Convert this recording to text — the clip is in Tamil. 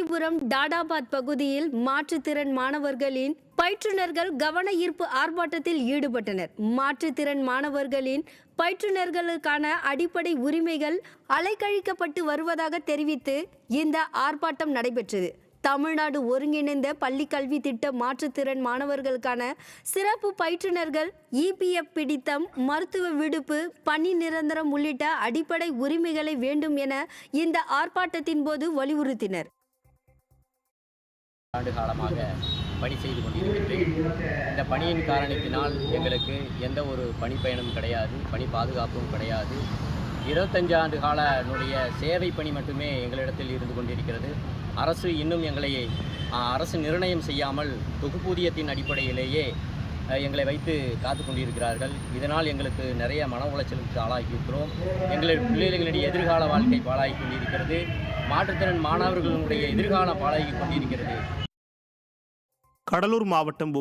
காந்திபுரம் டாடாபாத் பகுதியில் மாற்றுத்திறன் மாணவர்களின் பயிற்றுனர்கள் கவன ஈர்ப்பு ஆர்ப்பாட்டத்தில் ஈடுபட்டனர். மாற்றுத்திறன் மாணவர்களின் பயிற்றுனர்களுக்கான அடிப்படை உரிமைகள் அலைக்கழிக்கப்பட்டு வருவதாக தெரிவித்து இந்த ஆர்ப்பாட்டம் நடைபெற்றது. தமிழ்நாடு ஒருங்கிணைந்த பள்ளி கல்வி திட்ட மாற்றுத்திறன் மாணவர்களுக்கான சிறப்பு பயிற்றுனர்கள் இபிஎஃப் பிடித்தம் மருத்துவ விடுப்பு பணி நிரந்தரம் உள்ளிட்ட அடிப்படை உரிமைகளை வேண்டும் என இந்த ஆர்ப்பாட்டத்தின் போது வலியுறுத்தினர். ஆண்டு காலமாக பணி செய்து கொண்டிருக்கின்றேன். இந்த பணியின் காரணத்தினால் எங்களுக்கு எந்த ஒரு பணிப்பயணம் கிடையாது பணி பாதுகாப்பும் கிடையாது. இருபத்தஞ்சு ஆண்டு கால என்னுடைய சேவை பணி மட்டுமே எங்களிடத்தில் இருந்து கொண்டிருக்கிறது. அரசு இன்னும் எங்களை அரசு நிர்ணயம் செய்யாமல் தொகுப்பூதியத்தின் அடிப்படையிலேயே எங்களை வைத்து காத்து கொண்டிருக்கிறார்கள். இதனால் எங்களுக்கு நிறைய மன உளைச்சலுக்கு ஆளாகி இருக்கிறோம் எங்களுடைய பிள்ளைகளுடைய எதிர்கால வாழ்க்கை பாழாகி கொண்டிருக்கிறது. மாற்றுத்திறன் மாணவர்களுடைய எதிர்காலம் பாழாகி கொண்டிருக்கிறது. கடலூர் மாவட்டம்